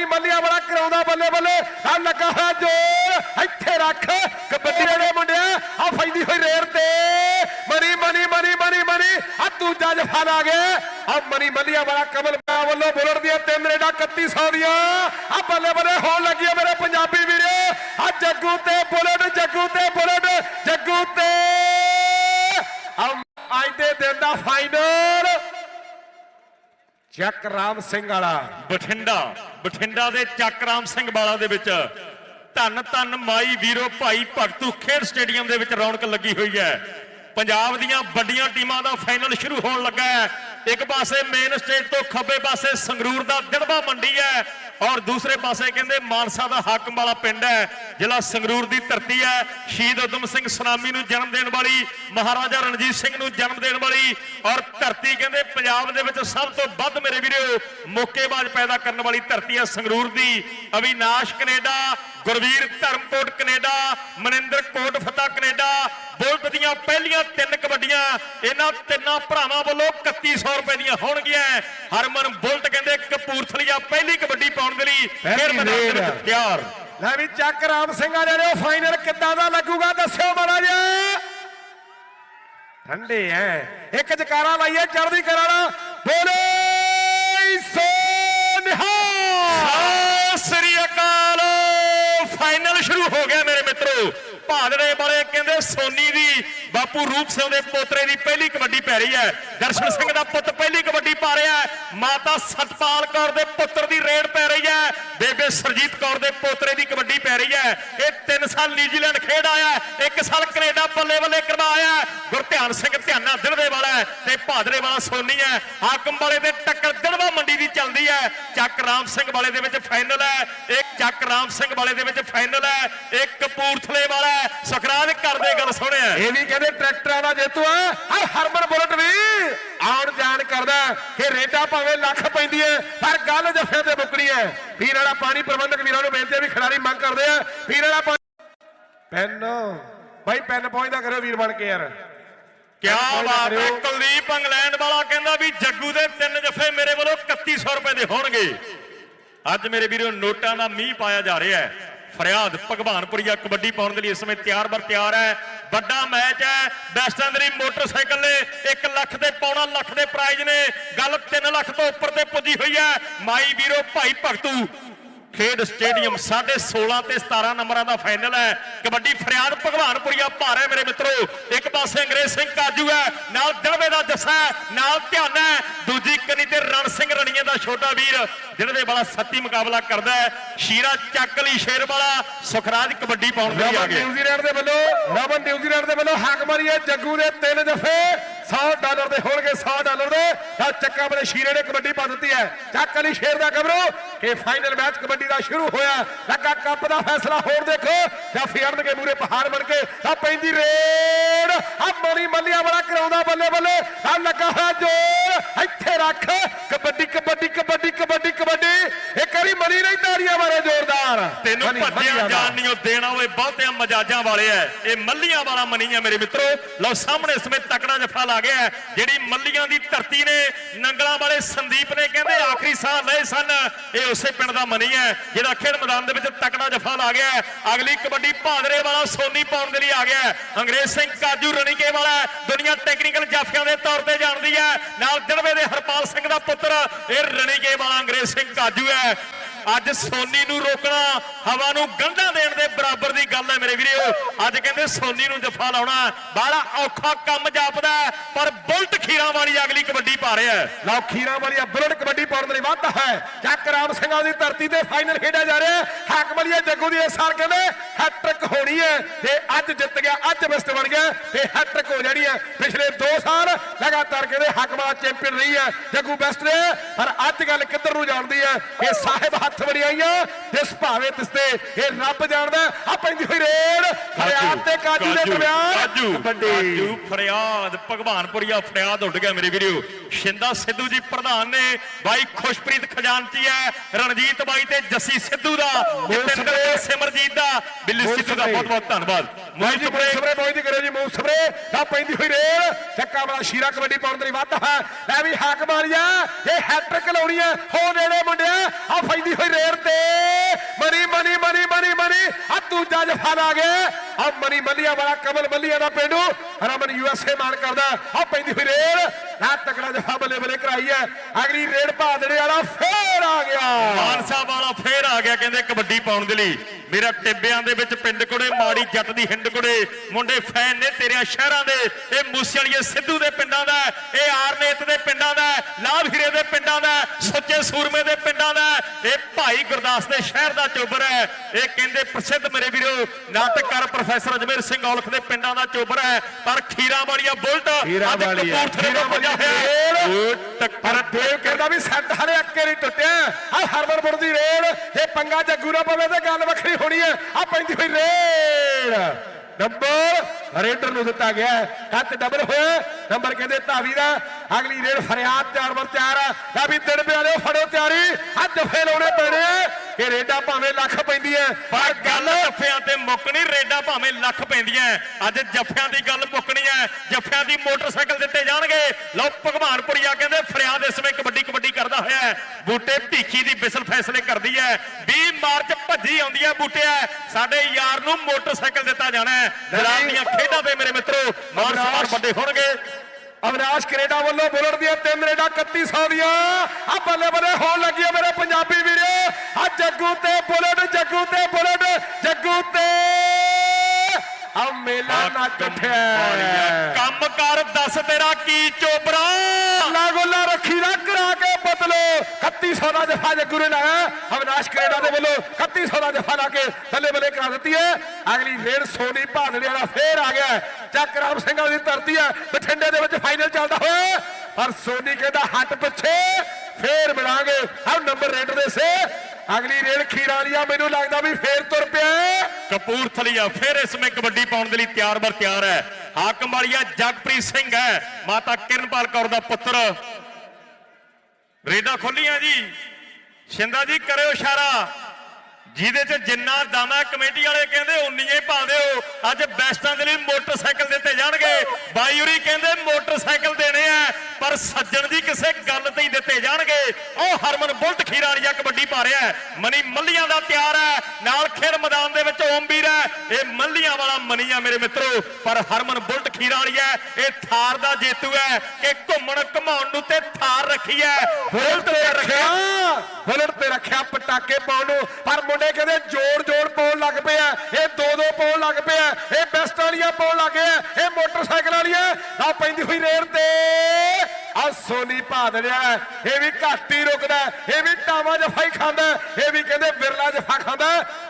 ਮਣੀ ਮੱਲੀਆਂ ਵਾਲਾ ਕਰਾਉਂਦਾ ਬੱਲੇ ਬੱਲੇ। ਆ ਲੱਗਾ ਹੋਇਆ ਜੋਰ, ਇੱਥੇ ਰੱਖ। ਕਬੱਡੀ ਦੇ ਮੁੰਡਿਆ ਆ ਫੈਂਦੀ ਹੋਈ ਰੇਰ ਤੇ। ਮਣੀ ਮਣੀ ਮਣੀ ਮਣੀ ਮਣੀ ਆ ਦੂਜਾ ਜਫਾ ਲਾ ਗਿਆ। ਆ ਮਣੀ ਮੱਲੀਆਂ ਵਾਲਾ ਕਮਲ ਪਾ ਵੱਲੋਂ ਬੁਲਟ ਦੀਆਂ ਤਿੰਨ ਰੇਡਾਂ 3100 ਦੀਆਂ। ਆ ਬੱਲੇ ਬੱਲੇ ਹੋਣ ਲੱਗੀਆਂ ਆ ਮੇਰੇ ਪੰਜਾਬੀ ਵੀਰੇ। ਆ ਜੱਗੂ ਤੇ ਬੁਲਟ, ਜੱਗੂ ਤੇ ਬੁਲਟ, ਜੱਗੂ ਤੇ। ਆ ਅੱਜ ਦੇ ਦਿਨ ਦਾ ਫਾਈਨਲ ਚੱਕ ਰਾਮ ਸਿੰਘ ਵਾਲਾ। ਬਠਿੰਡਾ। ਬਠਿੰਡਾ ਦੇ ਚੱਕਰਾਮ ਸਿੰਘ ਵਾਲਾ ਦੇ ਵਿੱਚ। ਧੰਨ ਧੰਨ ਮਾਈ ਵੀਰੋ, ਭਾਈ ਭਗਤੂ, ਖੇਡ ਸਟੇਡੀਅਮ ਦੇ ਵਿੱਚ ਰੌਣਕ ਲੱਗੀ ਹੋਈ ਹੈ। ਪੰਜਾਬ ਦੀਆਂ ਵੱਡੀਆਂ ਟੀਮਾਂ ਦਾ ਫਾਈਨਲ ਸ਼ੁਰੂ ਹੋਣ ਲੱਗਾ ਹੈ। ਇੱਕ ਪਾਸੇ ਮੇਨ ਸਟੇਜ ਤੋਂ ਖੱਬੇ ਪਾਸੇ ਸੰਗਰੂਰ ਦਾ ਦਿੜਬਾ ਮੰਡੀ ਹੈ ਔਰ ਦੂਸਰੇ ਪਾਸੇ ਕਹਿੰਦੇ ਮਾਨਸਾ ਦਾ ਹਾਕਮ ਵਾਲਾ ਪਿੰਡ ਹੈ, ਜ਼ਿਲ੍ਹਾ ਸੰਗਰੂਰ ਦੀ ਧਰਤੀ ਹੈ। ਸ਼ਹੀਦ ਉਦਮ ਸਿੰਘ ਸੁਨਾਮੀ ਨੂੰ ਜਨਮ ਦੇਣ ਵਾਲੀ, ਮਹਾਰਾਜਾ ਰਣਜੀਤ ਸਿੰਘ ਨੂੰ ਜਨਮ ਦੇਣ ਵਾਲੀ ਔਰ ਧਰਤੀ ਕਹਿੰਦੇ ਪੰਜਾਬ ਦੇ ਵਿੱਚ ਸਭ ਤੋਂ ਵੱਧ ਮੇਰੇ ਵੀਰੋ, ਮੌਕੇਬਾਜ਼ ਪੈਦਾ ਕਰਨ ਵਾਲੀ ਧਰਤੀ ਹੈ ਸੰਗਰੂਰ ਦੀ। Avinash Canada Gurveer Dharamkot Canada Maninder Kot Fatta Canada. Bullet ਦੀਆਂ ਪਹਿਲੀਆਂ ਤਿੰਨ ਕਬੱਡੀਆਂ ਇਹਨਾਂ ਤਿੰਨਾਂ ਭਰਾਵਾਂ ਵੱਲੋਂ 3100 ਰੁਪਏ ਦੀਆਂ ਹੋਣਗੀਆਂ। ਹਰਮਨ ਬੁਲਟ ਕਹਿੰਦੇ ਕਪੂਰਥਲੀਆ ਪਹਿਲੀ ਕਬੱਡੀ ਪਾਉਣ ਦੇ ਲਈ ਫਿਰ ਮੈਦਾਨ ਦੇ ਵਿੱਚ। ਤਿਆਰ। ਲੈ ਵੀ ਚੱਕ ਰਾਮ ਸਿੰਘ ਆ ਜਿਹੜੇ ਫਾਈਨਲ ਕਿੱਦਾਂ ਦਾ ਲੱਗੂਗਾ ਦੱਸਿਓ ਮਾੜਾ ਜਿਹਾ ਠੰਡੇ ਐ। ਇੱਕ ਜਕਾਰਾ ਲਾਈਏ ਚੜ੍ਹਦੀ ਕਰਾਣਾ ਬੋਲੇ ਸੋ ਨਿਹਾਲ। ਸ੍ਰੀ ਅਕਾਲ। ਫਾਈਨਲ ਸ਼ੁਰੂ ਹੋ ਗਿਆ ਮੇਰੇ ਮਿੱਤਰੋ। ਭਾਦੜੇ ਬਾਰੇ ਕਹਿੰਦੇ ਸੋਨੀ ਦੀ ਬਾਪੂ ਰੂਪ ਸਿੰਘ ਦੇ ਪੋਤਰੇ ਦੀ ਪਹਿਲੀ ਕਬੱਡੀ ਪੈ ਰਹੀ ਹੈ। ਦਰਸ਼ਨ ਸਿੰਘ ਦਾ ਪੁੱਤ ਪਹਿਲੀ ਕਬੱਡੀ ਪਾ ਰਿਹਾ ਮਾਤਾ ਸਤਪਾਲ ਕੌਰ ਦੇ ਪੁੱਤਰ ਦੀ ਰੇਡ ਪੈ ਰਹੀ ਹੈ। ਬੇਬੇ ਸਰਜੀਤ ਕੌਰ ਦੇ ਪੋਤਰੇ ਦੀ ਕਬੱਡੀ ਪੈ ਰਹੀ ਹੈ। ਇਹ 3 ਸਾਲ ਨਿਊਜ਼ੀਲੈਂਡ ਖੇਡ ਆਇਆ 1 ਸਾਲ ਕੈਨੇਡਾ ਬੱਲੇ ਬੱਲੇ ਕਰਵਾਇਆ ਗੁਰਧਿਆਨ ਸਿੰਘ ਧਿਆਨਾ ਦਿੜਵੇ ਵਾਲਾ ਤੇ ਭਾਦਰੇ ਵਾਲਾ ਸੋਨੀ ਹੈ। ਹਾਕਮ ਵਾਲੇ ਦੇ ਟੱਕਰ ਦਿੜਵਾ ਮੰਡੀ ਦੀ ਚੱਲਦੀ ਹੈ। ਚੱਕ ਰਾਮ ਸਿੰਘ ਵਾਲੇ ਦੇ ਵਿੱਚ ਫਾਈਨਲ ਹੈ। ਇੱਕ ਚੱਕ ਰਾਮ ਸਿੰਘ ਵਾਲੇ ਦੇ ਵਿੱਚ ਫਾਈਨਲ ਹੈ। ਇੱਕ ਕਪੂਰਥਲੇ ਵਾਲਾ ਹੈ। ਸੁਖਰਾਜ ਕਰਦੇ ਗੱਲ ਸੁਣਿਆ। ਇਹ ਵੀ ਕਹਿੰਦੇ ਟਰੈਕਟਰਾਂ ਦਾ ਜੇਤੂ ਆ ਹਰਮਨ ਬੁਲਟ ਵੀ। ਆਉਣ ਜਾਣ ਕਰਦਾ ਕਿ ਰੇਟਾ ਭਾਵੇਂ ਲੱਖ ਪੈਂਦੀ ਹੈ ਪਰ ਗੱਲ ਜੱਫੇ ਤੇ ਮੁੱਕਣੀ ਹੈ। ਵੀਰ ਵਾਲਾ ਪਾਣੀ ਪ੍ਰਬੰਧਕ ਵੀਰਾਂ ਨੂੰ ਬੇਨਤੀ ਹੈ ਵੀ ਖਿਡਾਰੀ ਮੰਗ ਕਰਦੇ ਆ। ਵੀਰ ਵਾਲਾ ਪਾਣੀ ਪੈਨ। ਬਾਈ ਪੈਨ ਪਹੁੰਚਦਾ ਕਰਿਓ ਵੀਰ ਬਣ ਕੇ ਯਾਰ। ਕਿਆ ਬਾਤ ਹੈ। ਕੁਲਦੀਪ ਇੰਗਲੈਂਡ ਵਾਲਾ ਕਹਿੰਦਾ ਵੀ ਜੱਗੂ ਦੇ ਤਿੰਨ ਜਫੇ ਮੇਰੇ ਵੱਲੋਂ 3100 ਰੁਪਏ ਦੇ ਹੋਣਗੇ। ਅੱਜ ਮੇਰੇ ਵੀਰੋ ਨੋਟਾਂ ਦਾ ਮੀਂਹ ਪਾਇਆ ਜਾ ਰਿਹਾ ਹੈ। ਫਰਿਆਦ ਭਗਵਾਨਪੁਰੀਆ ਕਬੱਡੀ ਪਾਉਣ ਦੇ ਲਈ ਇਸ ਸਮੇਂ ਤਿਆਰ ਬਰ ਤਿਆਰ ਹੈ। ਵੱਡਾ ਮੈਚ ਹੈ। ਵੈਸਟਰਨ ਮੋਟਰਸਾਈਕਲ ਨੇ 1 ਲੱਖ ਦੇ ਪੌਣਾ ਲੱਖ ਦੇ ਪ੍ਰਾਈਜ਼ ਨੇ। ਗੱਲ 3 ਲੱਖ ਤੋਂ ਉੱਪਰ ਤੇ ਪੁੱਜੀ ਹੋਈ ਹੈ। ਮਾਈ ਵੀਰੋ, ਭਾਈ ਭਗਤੂ, ਖੇਡ ਸਟੇਡੀਅਮ 16.5 ਤੇ 17 ਨੰਬਰਾਂ ਦਾ ਫਾਈਨਲ ਹੈ। ਕਬੱਡੀ ਫਰਿਆਦ ਭਗਵਾਨਪੁਰੀਆ ਭਾਰ ਹੈ ਮੇਰੇ ਮਿੱਤਰੋ। ਇੱਕ ਪਾਸੇ ਅੰਗਰੇਜ਼ ਸਿੰਘ ਕਾਜੂ ਹੈ। ਨਾਲ ਦਿਲਵੇ ਦਾ ਜੱਸਾ ਹੈ। ਨਾਲ ਧਿਆਨ ਹੈ। ਦੂਜੀ ਕਨੀ ਤੇ ਦਾ ਛੋਟਾ ਵੀਰ ਦਿਲਵੇ ਵਾਲਾ ਸੱਤੀ ਮੁਕਾਬਲਾ ਕਰਦਾ ਹੈ। ਸ਼ੀਰਾ ਚੱਕ ਲਈ ਸ਼ੇਰ ਵਾਲਾ ਸੁਖਰਾਜ ਕਬੱਡੀ ਪਾਉਣ ਦੇ ਲਈ ਆ ਗਿਆ। ਨਿਊਜ਼ੀਲੈਂਡ ਦੇ ਵੱਲੋਂ ਰਮਨ ਨਿਊਜ਼ੀਲੈਂਡ ਦੇ ਵੱਲੋਂ ਹਾਕ ਮਾਰੀ ਹੈ ਜੱਗੂ ਦੇ ਤਿੰਨ ਜਫੇ। 100 ਡਾਲਰ ਦੇ ਹੋਣਗੇ 100 ਡਾਲਰ ਦੇ। ਤਾਂ ਚੱਕਾ ਵਾਲੇ ਸ਼ੀਰੇ ਨੇ ਕਬੱਡੀ ਪਾ ਦਿੱਤੀ ਹੈ। ਚੱਕ ਅਲੀ ਸ਼ੇਰ ਦਾ ਖਬਰੋ ਕਿ ਫਾਈਨਲ ਮੈਚ ਕਬੱਡੀ ਦਾ ਸ਼ੁਰੂ ਹੋਇਆ। ਲੱਗਾ ਕੱਪ ਦਾ ਫੈਸਲਾ ਹੋਰ ਦੇਖੋ। ਜਾਂ ਫੇਰਨਗੇ ਮੂਰੇ ਪਹਾੜ ਬਣ ਕੇ ਤਾਂ ਪੈਂਦੀ ਰੇਡ। ਆ ਮਣੀ ਮੱਲੀਆਂ ਵਾਲਾ ਕਰਾਉਂਦਾ ਬੱਲੇ ਬੱਲੇ। ਆ ਲੱਗਾ ਹੋਇਆ ਜੋਰ। ਇੱਥੇ ਰੱਖ ਕਬੱਡੀ ਕਬੱਡੀ ਕਬੱਡੀ ਕਬੱਡੀ ਕਬੱਡੀ ਇੱਕ ਵਾਰੀ ਮਣੀ ਨਹੀਂ ਤਾੜੀਆਂ ਜ਼ੋਰਦਾਰ ਤੈਨੂੰ ਭੱਜਿਆ ਮੱਲੀਆਂ ਦਾ। ਜਾਣ ਨਹੀਂ ਉਹ ਦੇਣਾ ਓਏ ਬਹੁਤਿਆਂ ਮਜਾਜਾਂ ਵਾਲੇ ਐ ਇਹ ਮੱਲੀਆਂ ਵਾਲਾ ਮਨੀ ਹੈ ਮੇਰੇ ਮਿੱਤਰੋ ਲਓ ਸਾਹਮਣੇ ਇਸ ਸਮੇਂ ਤਕੜਾ ਜਫਾ ਲਾ ਗਿਆ। ਜਿਹੜੀ ਮੱਲੀਆਂ ਦੀ ਧਰਤੀ ਨੇ ਨੰਗਲਾਂ ਵਾਲੇ ਸੰਦੀਪ ਨੇ ਕਹਿੰਦੇ ਆਖਰੀ ਸਾਹ ਲਏ ਸਨ ਇਹ ਉਸੇ ਪਿੰਡ ਦਾ ਮਨੀ ਹੈ ਜਿਹੜਾ ਖੇਡ ਮੈਦਾਨ ਦੇ ਵਿੱਚ ਤਕੜਾ ਜਫਾ ਲਾ ਗਿਆ। ਅਗਲੀ ਕਬੱਡੀ ਭਾਦਰੇ ਵਾਲਾ ਸੋਨੀ ਪਾਉਣ ਦੇ ਲਈ ਆ ਗਿਆ। ਅੰਗਰੇਜ਼ ਸਿੰਘ ਕਾਜੂ ਰਣੀਕੇ ਵਾਲਾ। ਦੁਨੀਆ ਟੈਕਨੀਕਲ ਜਾਫਿਆਂ ਦੇ ਤੌਰ ਤੇ ਜਾਣਦੀ ਹੈ ਨਾਲ ਦਿਲਵੇ ਦੇ ਹਰਪਾਲ ਸਿੰਘ ਦਾ ਪੁੱਤਰ ਇਹ ਰਣੀਕੇ ਵਾਲਾ ਅੰਗਰੇਜ਼ ਸਿੰਘ ਕਾਜੂ ਹੈ ਅੱਜ ਸੋਨੀ ਨੂੰ ਰੋਕਣਾ, ਹਵਾ ਨੂੰ ਗੰਢਾਂ ਦੇਣ ਦੇ ਬਰਾਬਰ ਦੀ ਗੱਲ ਹੈ ਮੇਰੇ ਵੀਰੋ। ਅੱਜ ਕਹਿੰਦੇ ਸੋਨੀ ਨੂੰ ਜਫਾ ਲਾਉਣਾ ਬੜਾ ਔਖਾ ਕੰਮ ਜਾਪਦਾ ਪਰ ਬੁਲਟ ਖੀਰਾਂ ਵਾਲੀ ਅਗਲੀ ਕਬੱਡੀ ਪਾ ਰਿਹਾ ਲਓ, ਖੀਰਾਂ ਵਾਲੀ ਬੁਲਟ ਕਬੱਡੀ ਪਾਉਣ ਦੇ ਲਈ ਵਾਧਾ ਹੈ। ਚੱਕ ਰਾਮ ਸਿੰਘਾਂ ਦੀ ਧਰਤੀ ਤੇ ਫਾਈਨਲ ਖੇਡਿਆ ਜਾ ਰਿਹਾ ਹਾਕਮ ਵਾਲੀਆ ਜੱਗੂ ਦੀ ਇਸ ਸਾਲ ਕਹਿੰਦੇ ਹੈਟ੍ਰਿਕ ਹੋਣੀ ਹੈ। ਤੇ ਅੱਜ ਜਿੱਤ ਗਿਆ, ਅੱਜ ਬੈਸਟ ਬਣ ਗਿਆ ਤੇ ਹੈਟ੍ਰਿਕ ਹੋ ਜਾਣੀ ਹੈ। ਪਿਛਲੇ 2 ਸਾਲ ਲਗਾਤਾਰ ਕਹਿੰਦੇ ਹਾਕਮਾਂ ਚੈਂਪੀਅਨ ਰਹੀ ਹੈ, ਜੱਗੂ ਬੈਸਟ ਨੇ। ਪਰ ਅੱਜ ਗੱਲ ਕਿੱਧਰ ਨੂੰ ਜਾਣਦੀ ਹੈ? ਇਹ ਸਾਹਿਬ ਹੱਥ ਵੜਿਆਈਆਂ ਜਿਸ ਭਾਵੇਂ ਤਿਸ ਤੇ ਇਹ ਰੱਬ ਜਾਣਦਾ ਆ ਪੈਂਦੀ ਹੋਈ ਰੇਡ। ਫਰਿਆਦ ਤੇ ਕਾਜੂ ਦੇ ਦਰਮਿਆਨ। ਕਾਜੂ ਕਾਜੂ ਫਰਿਆਦ ਭਗਵਾਨਪੁਰੀਆ ਫਰਿਆਦ ਉੱਡ ਗਿਆ ਮੇਰੇ ਵੀਰੋ। ਸ਼ਿੰਦਾ ਸਿੱਧੂ ਜੀ ਪ੍ਰਧਾਨ ਨੇ ਬਾਈ ਖੁਸ਼ਪ੍ਰੀਤ ਖਜ਼ਾਨਚੀ ਹੈ ਰਣਜੀਤ ਬਾਈ ਤੇ ਜੱਸੀ ਸਿੱਧੂ ਦਾ ਜਤਿੰਦਰ ਸਿਮਰਜੀਤ ਦਾ। ਬਿੱਲੀ ਸਿੱਧੂ ਦਾ। ਬਹੁਤ ਬਹੁਤ ਧੰਨਵਾਦ। ਸਪਰੇ ਮੋਈ ਦੀ ਕਰੋ ਜੀ ਮੂਲ ਸਪਰੇ ਤਾਂ ਪੈਂਦੀ ਹੋਈ ਰੇਲ ਚੱਕਾ ਵਾਲਾ ਸ਼ੀਰਾ ਕਬੱਡੀ ਪਾਉਣ ਦੇ ਲਈ ਵੱਧ ਹੈ। ਲੈ ਵੀ ਹੱਕ ਮਾਰੀਆ। ਇਹ ਹੈਟ੍ਰਿਕ ਲਾਉਣੀ ਹੈ। ਹੋ ਨੇੜੇ ਮੁੰਡਿਆ। ਆ ਖਰੇਰ ਤੇ। Money money money money money ਆ ਤੂੰ ਜੱਜ ਫਾਲਾ ਗਏ ਆ ਮਨੀ ਮੱਲੀਆ ਵਾਲਾ, ਕਮਲ ਮੱਲੀਆ ਦਾ ਪਿੰਡੂ। ਰਮਨ ਯੂਐਸਏ ਮਾਨ ਕਰਦਾ। ਆ ਪੈਂਦੀ ਹੋਈ ਰੇਲ। ਨਾ ਤਕੜਾ ਜਹਾ ਬੱਲੇ ਬੱਲੇ ਕਰਾਈ ਹੈ। ਅਗਲੀ ਰੇਡ ਭਾਦੜੇ ਵਾਲਾ ਫੇਰ ਆ ਗਿਆ। ਮਾਨਸਾ ਵਾਲਾ ਫੇਰ ਆ ਗਿਆ। ਕਹਿੰਦੇ ਕਬੱਡੀ ਪਾਉਣ ਦੇ ਲਈ। ਮੇਰਾ ਟਿੱਬਿਆਂ ਦੇ ਵਿੱਚ ਪਿੰਡ ਕੁੜੇ ਮਾੜੀ ਜੱਟ ਦੀ ਹਿੰਡ ਕੁੜੇ ਮੁੰਡੇ ਫੈਨ ਨੇ ਤੇਰਿਆਂ ਸ਼ਹਿਰਾਂ ਦੇ ਇਹ ਮੂਸੇ ਵਾਲੀਏ ਸਿੱਧੂ ਦੇ ਪਿੰਡਾਂ ਦਾ ਇਹ ਆਰਨੇਤ ਦੇ ਪਿੰਡਾਂ ਦਾ ਲਾਭ ਹੀਰੇ ਦੇ ਪਿੰਡਾਂ ਦਾ ਸੁੱਚੇ ਸੂਰਮੇ ਦੇ ਪਿੰਡਾਂ ਦਾ ਇਹ ਭਾਈ ਗੁਰਦਾਸ ਦੇ ਸ਼ਹਿਰ ਦਾ ਚੋਬਰ ਹੈ। ਇਹ ਕਹਿੰਦੇ ਪ੍ਰਸਿੱਧ ਮੇਰੇ ਵੀਰੋ ਨਾਟਕਕਾਰ ਪ੍ਰੋਫੈਸਰ ਅਜਮੇਰ ਸਿੰਘ ਔਲਖ ਦੇ ਪਿੰਡਾਂ ਦਾ ਚੋਬਰ ਹੈ ਪਰ ਖੀਰਾਂ ਵਾਲੀਆ ਬੁਲਟ ਅੱਜ ਕਪੂਰਥਲੇ ਤੋਂ ਹੋਇਆ ਟੱਕਰ ਦੇਵ ਕਹਿੰਦਾ ਵੀ ਸੱਟ ਹਲੇ ਅੱਕੇ ਨਹੀਂ ਟੁੱਟਿਆ। ਆ ਹਰਮਨਪੁਰ ਦੀ ਰੇਡ ਇਹ ਪੰਗਾ ਜੱਗੂ ਨਾ ਪਵੇ ਤੇ ਗੱਲ ਵੱਖਰੀ ਹੋਣੀ ਹੈ। ਆ ਪੈਂਦੀ ਹੋਈ ਰੇਡ। ਨੰਬਰ ਰੇਡਰ ਨੂੰ ਦਿੱਤਾ ਗਿਆ ਹੈ। ਡਬਲ ਹੋਇਆ ਨੰਬਰ ਕਹਿੰਦੇ ਧਾਵੀ ਦਾ। ਅਗਲੀ ਰੇਡ ਫਰਿਆਦ ਚਾਰ ਵਰ ਤਿਆਰ ਆ ਵੀ ਦਿਨ ਪਿਆਰੇ ਫੜੋ ਤਿਆਰੀ। ਆ ਜਫੇ ਲਾਉਣੇ ਪੈਣੇ ਆ। ਇਹ ਰੇਡਾਂ ਭਾਵੇਂ ਲੱਖ ਪੈਂਦੀ ਹੈ ਪਰ ਗੱਲ ਜੱਫਿਆਂ ਤੇ ਮੁੱਕਣੀ ਰੇਡਾਂ ਭਾਵੇਂ ਲੱਖ ਪੈਂਦੀਆਂ ਅੱਜ ਜੱਫਿਆਂ ਦੀ ਗੱਲ ਮੁੱਕਣੀ ਹੈ ਜੱਫਿਆਂ ਦੀ ਮੋਟਰਸਾਈਕਲ ਦਿੱਤੇ ਜਾਣਗੇ। ਲਓ ਭਗਵਾਨਪੁਰੀਆ ਕਹਿੰਦੇ ਫਰਿਆਦ ਇਸ ਸਮੇਂ ਕਬੱਡੀ ਕਬੱਡੀ ਕਰਦਾ ਹੋਇਆ ਬੂਟੇ ਭੀਖੀ ਦੀ ਬਿਸਲ ਫੈਸਲੇ ਕਰਦੀ ਹੈ। 20 ਮਾਰਚ ਭੱਜੀ ਆਉਂਦੀ ਹੈ ਬੂਟਿਆ। ਸਾਡੇ ਯਾਰ ਨੂੰ ਮੋਟਰਸਾਈਕਲ ਦਿੱਤਾ ਜਾਣਾ ਹੈ। ਦੀਆਂ ਖੇਡਾਂ ਤੇ ਮੇਰੇ ਮਿੱਤਰੋ ਸਨਮਾਨ ਵੱਡੇ ਹੋਣਗੇ। ਅਵਿਨਾਸ਼ ਕੈਨੇਡਾ ਵੱਲੋਂ ਬੁਲਟ ਦੀਆਂ ਤਿੰਨ ਰੇਡਾਂ 3100 ਦੀਆਂ। ਆ ਬੱਲੇ ਬੱਲੇ ਹੋਣ ਲੱਗੀ ਆ ਮੇਰੇ ਪੰਜਾਬੀ ਵੀਰੋ। ਆ ਜੱਗੂ ਤੇ ਬੁਲਟ ਜੱਗੂ ਤੇ ਬੁਲਟ ਜੱਗੂ ਤੇ ਆ ਮੇਲਾ ਨੱਚ ਉੱਠਿਆ। ਕੰਮ ਕਰ ਦੱਸ ਤੇਰਾ ਕੀ ਚੋਬਰਾ ਅੱਲਾ ਗੋਲਾ ਰੱਖੀ ਨਾ 3100 ਦਾ ਜਫਾ ਜੱਗੂ ਨੇ ਲਾਇਆ ਅਵਿਨਾਸ਼ ਕੈਨੇਡਾ ਦੇ ਵੱਲੋਂ 3100 ਦਾ ਜਫਾ ਲਾ ਕੇ ਬੱਲੇ ਬੱਲੇ ਕਰਾ ਦਿੱਤੀ ਹੈ। ਅਗਲੀ ਰੇਡ ਸੋਨੀ ਭਾਦੜੇ ਵਾਲਾ ਫੇਰ ਆ ਗਿਆ ਚੱਕ ਰਾਮ ਸਿੰਘ ਵਾਲੀ ਧਰਤੀ ਹੈ। ਬਠਿੰਡੇ ਦੇ ਵਿੱਚ ਫਾਈਨਲ ਚੱਲਦਾ ਹੋਇਆ ਪਰ ਸੋਨੀ ਕਹਿੰਦਾ ਹੱਟ ਪਿੱਛੇ। ਫੇਰ ਮਿਲਾਂਗੇ। ਆ ਨੰਬਰ ਰੇਡ ਦੇ ਸੇ। ਅਗਲੀ ਰੇਡ ਖੀਰਾ ਮੈਨੂੰ ਲੱਗਦਾ ਵੀ ਫੇਰ ਤੁਰ ਪਿਆ ਹੈ। ਕਪੂਰਥਲੀਆ ਫੇਰ ਇਸ ਸਮੇਂ ਕਬੱਡੀ ਪਾਉਣ ਦੇ ਲਈ ਤਿਆਰ ਬਰ ਤਿਆਰ ਹੈ। ਹਾਕਮ ਵਾਲੀਆ ਜਗਪ੍ਰੀਤ ਸਿੰਘ ਹੈ। ਮਾਤਾ ਕਿਰਨਪਾਲ ਕੌਰ ਦਾ ਪੁੱਤਰ। ਰੇਡਾਂ ਖੋਲੀਆਂ ਜੀ। ਸ਼ਿੰਦਾ ਜੀ, ਕਰਿਓ ਇਸ਼ਾਰਾ। ਜਿਹਦੇ ਚ ਜਿੰਨਾ ਦਮ ਹੈ, ਕਮੇਟੀ ਵਾਲੇ ਕਹਿੰਦੇ ਉਨੀਆਂ ਹੀ ਪਾ ਦਿਓ ਅੱਜ ਬੈਸਟਾਂ ਦੇ ਲਈ ਮੋਟਰਸਾਈਕਲ ਦਿੱਤੇ ਜਾਣਗੇ। ਬਾਈ ਬਾਈਉਰੀ ਕਹਿੰਦੇ ਮੋਟਰਸਾਈਕਲ ਦੇਣੇ ਆ। ਪਰ ਸੱਜਣ ਜੀ ਕਿਸੇ ਗੱਲ ਤੇ ਹੀ ਦਿੱਤੇ ਜਾਣਗੇ। ਉਹ ਹਰਮਨ ਬੁਲਟ ਖੀਰਾਲੀਆ ਕਬੱਡੀ ਪਾ ਰਿਹਾ ਮਨੀ ਮੱਲੀਆਂ ਦਾ ਤਿਆਰ ਹੈ। ਨਾਲ ਖੇਡ ਮੈਦਾਨ ਦੇ ਵਿੱਚ ਓਮਵੀਰ ਹੈ। ਇਹ ਮੱਲੀਆਂ ਵਾਲਾ ਮਨੀ ਆ ਮੇਰੇ ਮਿੱਤਰੋ। ਪਰ ਹਰਮਨ ਬੁਲਟ ਖੀਰਾਲੀਆ ਇਹ ਥਾਰ ਦਾ ਜੇਤੂ ਹੈ। ਕਿ ਘੁੰਮਣ ਘਮਾਉਣ ਨੂੰ ਤੇ ਥਾਰ ਰੱਖੀ ਹੈ। ਬੁਲਟ ਤੇ ਰੱਖਿਆ। ਬੁਲਟ ਤੇ ਰੱਖਿਆ ਪਟਾਕੇ ਪਾਉਣ ਨੂੰ। ਪਰ ਮੁੰਡੇ ਕਹਿੰਦੇ ਜੋੜ ਜੋੜ ਪਾਉਣ ਲੱਗ ਪਿਆ ਇਹ ਦੋ ਦੋ ਪਾਉਣ ਲੱਗ ਪਿਆ ਇਹ ਬੈਸਟ ਵਾਲੀਆਂ ਪਾਉਣ ਲੱਗ ਗਿਆ ਇਹ ਮੋਟਰਸਾਈਕਲ ਵਾਲੀਆਂ। ਆ ਪੈਂਦੀ ਹੋਈ ਰੇਡ ਤੇ। ਆ ਸੋਨੀ ਭਾਦੜਿਆ ਇਹ ਵੀ ਘੱਟ ਹੀ ਰੁਕਦਾ ਇਹ ਵੀ ਟਾਵਾ ਜਫਾ ਖਾਂਦਾ ਇਹ ਵੀ ਕਹਿੰਦੇ ਬਿਰਲਾ ਜਫਾ ਖਾਂਦਾ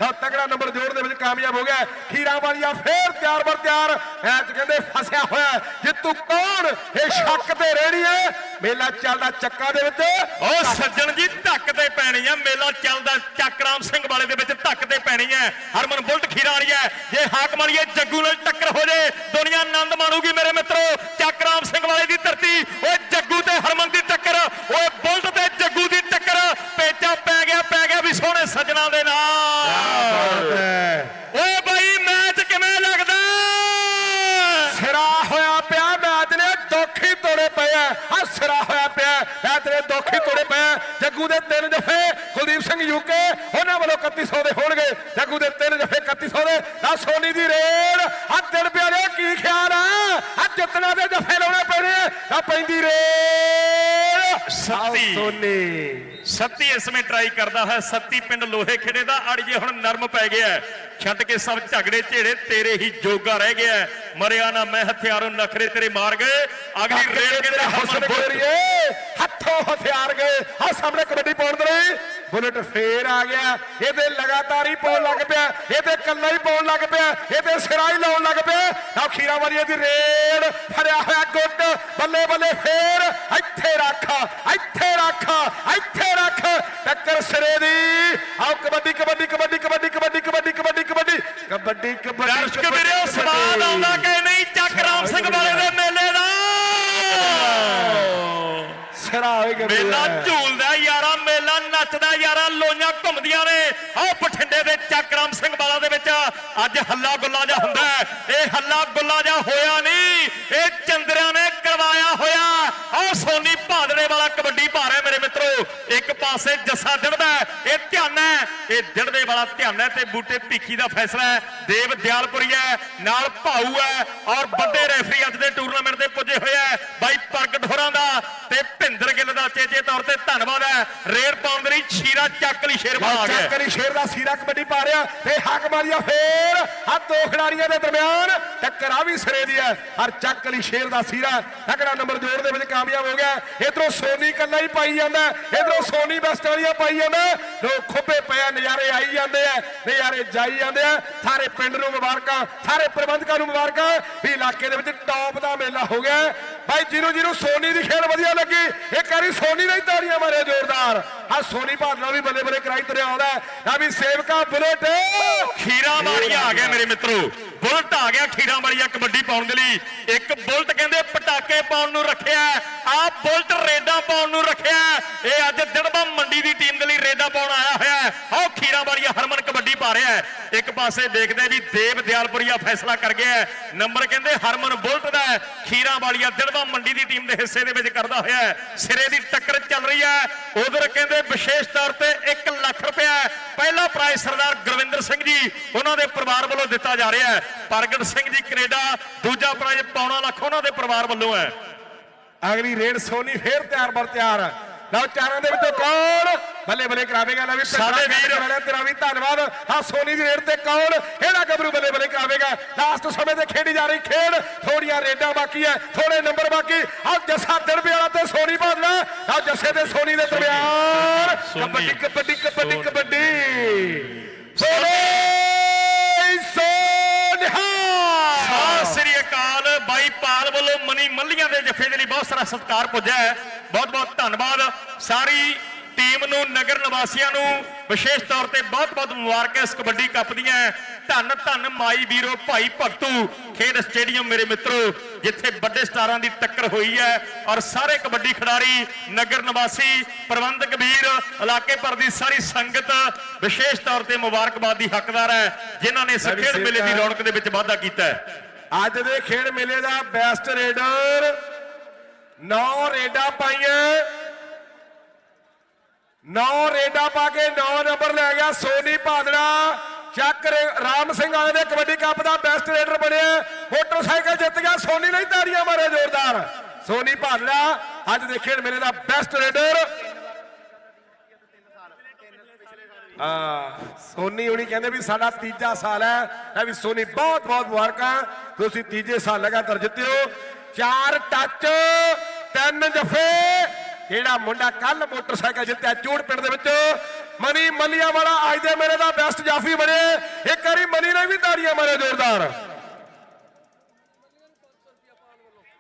ਆ ਤਗੜਾ ਨੰਬਰ ਜੋੜ ਦੇ ਵਿੱਚ ਕਾਮਯਾਬ ਹੋ ਗਿਆ ਖੀਰਾ ਵਾਲੀਆ ਫੇਰ ਤਿਆਰ ਬਰ ਤਿਆਰ। ਐਚ ਕਹਿੰਦੇ ਫਸਿਆ ਹੋਇਆ ਜਿੱਤੂ ਕੌਣ? ਇਹ ਸ਼ੱਕ ਤੇ ਰਹਿਣੀ ਹੈ। ਮੇਲਾ ਚੱਲਦਾ ਚੱਕਾ ਦੇ ਵਿੱਚ। ਉਹ ਸੱਜਣ ਜੀ, ਧੱਕ ਤੇ ਪੈਣੀ ਆ ਮੇਲਾ ਚੱਲਦਾ ਚੱਕਰਾਮ ਸਿੰਘ ਵਾਲੇ ਦੇ ਵਿੱਚ ਧੱਕ ਤੇ ਪੈਣੀ ਹੈ। ਹਰਮਨ ਬੁਲਟ ਖੀਰਾ ਵਾਲੀ ਹੈ। ਜੇ ਹਾਕਮ ਵਾਲੀ ਜੱਗੂ ਨਾਲ ਟੱਕਰ ਹੋ ਜੇ। ਦੁਨੀਆ ਆਨੰਦ ਮਾਣੂਗੀ ਮੇਰੇ ਮਿੱਤਰੋ ਚੱਕਰਾਮ ਸਿੰਘ ਵਾਲੇ ਦੀ ਧਰਤੀ ਓਏ ਜੱਗੂ ਤੇ ਹਰਮਨ ਦੀ ਟੱਕਰ ਓਏ ਬੁਲਟ ਤੇ ਜੱਗੂ ਦੀ ਟੱਕਰ ਪੇਚਾ ਪੈ ਗਿਆ ਪੈ ਗਿਆ ਵੀ ਸੋਹਣੇ ਸੱਜਣਾ ਦੇ ਨਾਲ ਓਏ ਬਾਈ ਮੈਚ ਕਿਵੇਂ ਲੱਗਦਾ ਸਿਰਾ ਹੋਇਆ ਪਿਆ ਮੈਚ ਨੇ ਦੁੱਖ ਹੀ ਤੋੜੇ ਪਏ ਆ ਆ ਸਿਰਾ ਹੋਇਆ ਪਿਆ ਮੈਚ ਨੇ ਦੁੱਖ ਹੀ ਤੋੜੇ ਪਏ ਆ। ਜੱਗੂ ਦੇ ਤਿੰਨ ਜਫੇ ਕੁਲਦੀਪ ਸਿੰਘ ਯੂਕੇ ਉਹਨਾਂ ਵੱਲੋਂ 3100 ਦੇ ਹੋਣਗੇ ਜੱਗੂ ਦੇ ਤਿੰਨ ਜਫੇ 3100 ਦੇ ਆ ਸੋਨੀ ਦੀ ਰੇਡ। ਆ ਦਿਨ ਪਿਆਰੇ ਕੀ ਖਿਆਲ ਆ? ਆ ਜਿੱਤਣਾ ਦੇ ਜਫੇ ਲਾਉਣੇ ਪੈਣੇ ਆ ਪੈਂਦੀ ਰੇਡ। ਸੱਤੀ। ਸੋਨੀ। ਸੱਤੀ ਇਸ ਸਮੇਂ ਟਰਾਈ ਕਰਦਾ ਹੈ ਸੱਤੀ ਪਿੰਡ ਲੋਹੇ ਖੇੜੇ ਦਾ ਅੜੀਏ ਹੁਣ ਨਰਮ ਪੈ ਗਿਆ। ਛੱਡ ਕੇ ਸਭ ਝਗੜੇ ਝੇੜੇ ਤੇਰੇ ਹੀ ਜੋਗਾ ਰਹਿ ਗਿਆ। ਮਰਿਆ ਨਾ ਮੈਂ ਹਥਿਆਰੋਂ ਨਖਰੇ ਤੇਰੇ ਮਾਰ ਗਏ। ਅਗਲੀ ਰੇਡ ਕਹਿੰਦੇ ਹਸਨ ਗੋਰੀਏ ਹੱਥੋਂ ਹਥਿਆਰ ਗਏ। ਆ ਸਾਹਮਣੇ ਕਬੱਡੀ ਪਾਉਣ ਦੇ ਲਈ। ਬੁਲਟ ਫੇਰ ਆ ਗਿਆ। ਇਹਦੇ ਲਗਾਤਾਰ ਹੀ ਪਾਉਣ ਲੱਗ ਪਿਆ। ਇਹਦੇ ਕੱਲਾ ਹੀ ਪਾਉਣ ਲੱਗ ਪਿਆ। ਇਹਦੇ ਸਿਰਾ ਹੀ ਲਾਉਣ ਲੱਗ ਪਿਆ। ਆ ਖੀਰਾ ਵਾਲੀ ਦੀ ਰੇਡ ਫੜਿਆ ਹੋਇਆ ਗੁੱਟ। ਬੱਲੇ ਬੱਲੇ ਫੇਰ ਇੱਥੇ ਰੱਖ ਇੱਥੇ ਰੱਖ ਇੱਥੇ ਰੱਖ। ਟੱਕਰ ਸਿਰੇ ਦੀ। ਆਓ ਕਬੱਡੀ ਕਬੱਡੀ ਕਬੱਡੀ ਕਬੱਡੀ ਕਬੱਡੀ ਕਬੱਡੀ ਕਬੱਡੀ ਕਬੱਡੀ। ਕਬੱਡੀ ਕਬੱਡੀ ਦਰਸ਼ਕ ਵੀਰੋ ਸਵਾਦ ਆਉਂਦਾ ਕਿ ਨਹੀਂ? ਚੱਕ ਰਾਮ ਸਿੰਘ ਵਾਲੇ ਦੇ ਮੇਲੇ ਦਾ। ਸਿਰਾ ਹੋਏਗਾ ਮੇਲਾ ਝੂਲਦਾ ਨੱਚਦਾ ਯਾਰਾ ਲੋਈਆਂ ਘੁੰਮਦੀਆਂ ਨੇ। ਆਹ ਬਠਿੰਡੇ ਦੇ ਚੱਕਰਾਮ ਸਿੰਘ ਵਾਲਾ ਦੇ ਵਿੱਚ ਅੱਜ ਹੱਲਾ ਗੁੱਲਾ ਜਾ ਹੁੰਦਾ ਇਹ ਹੱਲਾ ਗੁੱਲਾ ਜਾ ਹੋਇਆ ਨਹੀਂ। ਇਹ ਚੰਦਰਿਆਂ ਨੇ ਕਰਵਾਇਆ ਹੋਇਆ। ਆਹ ਸੋਨੀ ਭਾਦੜੇ ਵਾਲਾ ਕਬੱਡੀ ਪਾ ਰਿਹਾ ਮੇਰੇ ਮਿੱਤਰੋ। ਇੱਕ ਪਾਸੇ ਜੱਸਾ ਦਿੜਦਾ ਇਹ ਧਿਆਨ ਹੈ। ਇਹ ਦਿੜਦੇ ਵਾਲਾ ਧਿਆਨ ਹੈ ਤੇ ਬੂਟੇ ਭੀਖੀ ਦਾ ਫੈਸਲਾ ਹੈ। ਦੇਵ ਦਿਆਲਪੁਰੀ ਹੈ। ਨਾਲ ਭਾਊ ਹੈ। ਔਰ ਵੱਡੇ ਰੈਫਰੀ ਅੱਜ ਦੇ ਟੂਰਨਾਮੈਂਟ ਦੇ ਪੁੱਜੇ ਹੋਏ ਹੈ। ਬਾਈ ਪ੍ਰਗਟ ਹੋਰਾਂ ਦਾ। ਚੇਚੇ ਤੌਰ ਤੇ ਧੰਨਵਾਦ ਹੈ। ਰੇਡ ਪਾਉਣ ਦੇ ਲਈ ਸ਼ੀਰਾ ਚੱਕ ਲਈ ਸ਼ੇਰ ਬਣਾ ਗਿਆ ਚੱਕਰੀ ਸ਼ੇਰ ਦਾ ਸੀਰਾ ਕਬੱਡੀ ਪਾ ਰਿਹਾ ਤੇ ਹੱਕ ਮਾਰੀਆ ਫੇਰ। ਆ ਦੋ ਖਿਡਾਰੀਆਂ ਦੇ ਦਰਮਿਆਨ ਟੱਕਰ ਆ ਵੀ ਸਿਰੇ ਦੀ ਹੈ। ਹਰ ਚੱਕਲੀ ਸ਼ੇਰ ਦਾ ਸੀਰਾ। ਤਕੜਾ ਨੰਬਰ ਜੋੜ ਦੇ ਵਿੱਚ ਕਾਮਯਾਬ ਹੋ ਗਿਆ। ਇਧਰੋਂ ਸੋਨੀ ਕੱਲਾ ਹੀ ਪਾਈ ਜਾਂਦਾ। ਇਧਰੋਂ ਸੋਨੀ ਬੈਸਟ ਵਾਲੀਆ ਪਾਈ ਜਾਂਦਾ। ਲੋਕ ਖੁੱਬੇ ਪਿਆ ਨਜ਼ਾਰੇ ਆਈ ਜਾਂਦੇ ਆ। ਨਜ਼ਾਰੇ ਜਾਈ ਜਾਂਦੇ ਆ। ਸਾਰੇ ਪਿੰਡ ਨੂੰ ਮੁਬਾਰਕਾਂ, ਸਾਰੇ ਪ੍ਰਬੰਧਕਾਂ ਨੂੰ ਮੁਬਾਰਕਾਂ। ਵੀ ਇਲਾਕੇ ਦੇ ਵਿੱਚ ਟੌਪ ਦਾ ਮੇਲਾ ਹੋ ਗਿਆ। ਹੈ। ਭਾਈ ਜਿਹਨੂੰ ਜਿਹਨੂੰ ਸੋਨੀ ਦੀ ਖੇਡ ਵਧੀਆ ਲੱਗੀ, ਇੱਕ ਵਾਰੀ ਸੋਨੀ ਨੇ ਤਾੜੀਆਂ ਮਾਰੇ ਜ਼ੋਰਦਾਰ। ਆ ਸੋਨੀ ਭਾਦਲਾ ਵੀ ਬੱਲੇ ਬੱਲੇ ਕਰਾਈ ਤੁਰਿਆ ਆਉਂਦਾ ਆ ਵੀ ਸੇਵਕਾ ਬੁਲੇਟ। ਖੀਰਾ ਵਾਲੀਆ ਆ ਗਿਆ ਮੇਰੇ ਮਿੱਤਰੋ। ਬੁਲਟ ਆ ਗਿਆ ਖੀਰਾ ਵਾਲੀਆ ਕਬੱਡੀ ਪਾਉਣ ਦੇ ਲਈ। ਇੱਕ ਬੁਲਟ ਕਹਿੰਦੇ ਪਟਾਕੇ ਪਾਉਣ ਨੂੰ ਰੱਖਿਆ ਆ ਬੁਲਟ ਰੇਡਾਂ ਪਾਉਣ ਨੂੰ ਰੱਖਿਆ ਇਹ ਅੱਜ ਦਿੜਬਾ ਮੰਡੀ ਦੀ ਟੀਮ ਦੇ ਲਈ ਰੇਡਾਂ ਪਾਉਣ ਆਇਆ ਹੋਇਆ ਹੈ। ਆਹ ਖੀਰਾ ਵਾਲੀਆ ਹਰਮਨ ਰਿਹਾ ਹੈ। ਇੱਕ ਪਾਸੇ ਦੇਖਦੇ ਵੀ ਦੇਵ ਦਿਆਲਪੁਰੀਆ ਫੈਸਲਾ ਕਰ ਗਿਆ ਹੈ। ਨੰਬਰ ਕਹਿੰਦੇ ਹਰਮਨ ਬੁਲਟ ਦਾ ਖੀਰਾ ਵਾਲੀਆ ਦਿੜਬਾ ਮੰਡੀ ਦੀ ਟੀਮ ਦੇ ਹਿੱਸੇ ਦੇ ਵਿੱਚ ਕਰਦਾ ਹੋਇਆ ਹੈ। ਸਿਰੇ ਦੀ ਟੱਕਰ ਚੱਲ ਰਹੀ ਹੈ। ਉਧਰ ਕਹਿੰਦੇ ਵਿਸ਼ੇਸ਼ ਤੌਰ ਤੇ 1 ਲੱਖ ਰੁਪਇਆ ਪਹਿਲਾ ਪ੍ਰਾਈਜ਼ ਸਰਦਾਰ ਗੁਰਵਿੰਦਰ ਸਿੰਘ ਜੀ ਉਹਨਾਂ ਦੇ ਪਰਿਵਾਰ ਵੱਲੋਂ ਦਿੱਤਾ ਜਾ ਰਿਹਾ ਹੈ। ਪ੍ਰਗਟ ਸਿੰਘ ਜੀ ਕੈਨੇਡਾ, ਦੂਜਾ ਪ੍ਰਾਈਜ਼ ਪੌਣਾ ਲੱਖ ਉਹਨਾਂ ਦੇ ਪਰਿਵਾਰ ਵੱਲੋਂ ਹੈ। ਅਗਲੀ ਰੇਡ ਸੋਨੀ ਫੇਰ ਤਿਆਰ ਬਰ ਤਿਆਰ। ਲਓ ਚਾਰਾਂ ਦੇ ਵਿੱਚੋਂ ਕੌਣ? ਬੱਲੇ ਬੱਲੇ ਕਰਾਵੇਗਾ ਲੈ ਵੀ ਸਾਡੇ ਵੀਰ। ਤੇਰਾ ਵੀ ਧੰਨਵਾਦ। ਆ ਸੋਨੀ ਦੀ ਰੇਡ ਤੇ ਕੌਣ? ਇਹਦਾ ਗੱਭਰੂ ਬੱਲੇ ਬੱਲੇ ਕਰਾਵੇਗਾ। ਲਾਸਟ ਸਮੇਂ ਤੇ ਖੇਡੀ ਜਾ ਰਹੀ ਖੇਡ। ਥੋੜੀਆਂ ਰੇਡਾਂ ਬਾਕੀ ਹੈ ਥੋੜੇ ਨੰਬਰ ਬਾਕੀ। ਆ ਜੱਸਾ ਦੜਬੇ ਵਾਲਾ ਤੇ ਸੋਨੀ ਬਾਦਲਾ ਆ ਜੱਸੇ ਤੇ ਸੋਨੀ ਦੇ ਦਰਮਿਆਨ। ਕਬੱਡੀ ਕਬੱਡੀ ਕਬੱਡੀ। ਕਬੱਡੀ। ਸੋਨੀ। ਵੱਲੋਂ ਮਨੀ ਮੱਲੀਆਂ ਦੇ ਜਫੇ ਦੇ ਲਈ ਬਹੁਤ ਸਾਰਾ ਸਤਿਕਾਰ ਪੁੱਜਿਆ ਹੈ। ਬਹੁਤ ਬਹੁਤ ਧੰਨਵਾਦ। ਸਾਰੀ ਟੀਮ ਨੂੰ ਨਗਰ ਨਿਵਾਸੀਆਂ ਨੂੰ ਵਿਸ਼ੇਸ਼ ਤੌਰ ਤੇ ਬਹੁਤ ਬਹੁਤ ਮੁਬਾਰਕਾਂ ਇਸ ਕਬੱਡੀ ਕੱਪ ਦੀਆਂ। ਧੰਨ ਧੰਨ ਮਾਈ ਵੀਰੋ ਭਾਈ ਭਗਤੂ ਖੇਡ ਸਟੇਡੀਅਮ ਮੇਰੇ ਮਿੱਤਰੋ ਜਿੱਥੇ ਵੱਡੇ ਸਟਾਰਾਂ ਦੀ ਟੱਕਰ ਹੋਈ ਹੈ ਔਰ ਸਾਰੇ ਕਬੱਡੀ ਖਿਡਾਰੀ ਨਗਰ ਨਿਵਾਸੀ ਪ੍ਰਬੰਧਕ ਵੀਰ ਇਲਾਕੇ ਭਰ ਦੀ ਸਾਰੀ ਸੰਗਤ ਵਿਸ਼ੇਸ਼ ਤੌਰ ਤੇ ਮੁਬਾਰਕਬਾਦ ਦੀ ਹੱਕਦਾਰ ਹੈ ਜਿਨ੍ਹਾਂ ਨੇ ਇਸ ਖੇਡ ਮੇਲੇ ਦੀ। ਰੌਣਕ ਦੇ ਵਿੱਚ ਵਾਧਾ ਕੀਤਾ ਹੈ। ਅੱਜ ਦੇ ਖੇਡ ਮੇਲੇ ਦਾ ਬੈਸਟ ਰੇਡਰ ਨੌ ਰੇਡਾਂ ਪਾਈਆਂ। ਨੌ ਰੇਡਾਂ ਪਾ ਕੇ 9 ਨੰਬਰ ਲੈ ਗਿਆ ਸੋਨੀ ਭਾਦੜਾ। ਚੱਕ ਰਾਮ ਸਿੰਘ ਵਾਲੇ ਦੇ ਕਬੱਡੀ ਕੱਪ ਦਾ ਬੈਸਟ ਰੇਡਰ ਬਣਿਆ। ਮੋਟਰਸਾਈਕਲ ਜਿੱਤ ਗਿਆ, ਸੋਨੀ ਨੇ ਹੀ ਤਾੜੀਆਂ ਮਾਰੇ ਜ਼ੋਰਦਾਰ। ਸੋਨੀ ਭਾਦੜਾ ਅੱਜ ਦੇ ਖੇਡ ਮੇਲੇ ਦਾ ਬੈਸਟ ਰੇਡਰ ਆ ਸੋਨੀ ਹੁਣੀ ਕਹਿੰਦੇ ਵੀ ਸਾਡਾ ਤੀਜਾ ਸਾਲ ਹੈ। ਇਹ ਵੀ ਸੋਨੀ, ਬਹੁਤ ਬਹੁਤ ਮੁਬਾਰਕਾਂ। ਤੁਸੀਂ ਤੀਜੇ ਸਾਲ ਲਗਾਤਾਰ ਜਿੱਤੇ ਚਾਰ ਟੱਚ ਤਿੰਨ ਜਫੇ। ਜਿਹੜਾ ਮੁੰਡਾ ਕੱਲ ਮੋਟਰਸਾਈਕਲ ਜਿੱਤਿਆ ਚੂੜ ਪਿੰਡ ਦੇ ਵਿੱਚ। ਮਨੀ ਮੱਲੀਆ ਵਾਲਾ ਅੱਜ ਦੇ ਮੇਰੇ ਦਾ ਬੈਸਟ ਜਾਫੀ ਬਣੇ। ਇੱਕ ਵਾਰੀ ਮਨੀ ਨੇ ਵੀ ਤਾੜੀਆਂ ਮਾਰੇ ਜ਼ੋਰਦਾਰ।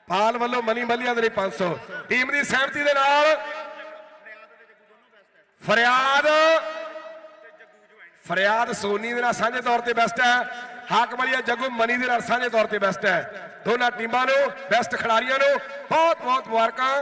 ਪਾਲ ਵੱਲੋਂ ਮਨੀ ਮੱਲੀਆ ਦੇ ਲਈ 500 ਟੀਮ ਦੀ ਸਹਿਮਤੀ ਦੇ ਨਾਲ ਫਰਿਆਦ ਫਰਿਆਦ ਸੋਨੀ ਦੇ ਨਾਲ ਸਾਂਝੇ ਤੌਰ ਤੇ ਬੈਸਟ ਹੈ ਹਾਕਮਲੀਆ ਜੱਗੂ ਮਨੀ ਦੇ ਨਾਲ ਸਾਂਝੇ ਤੌਰ ਤੇ ਬੈਸਟ ਹੈ। ਦੋਨਾਂ ਟੀਮਾਂ ਨੂੰ ਬੈਸਟ ਖਿਡਾਰੀਆਂ ਨੂੰ ਬਹੁਤ ਬਹੁਤ ਮੁਬਾਰਕਾਂ।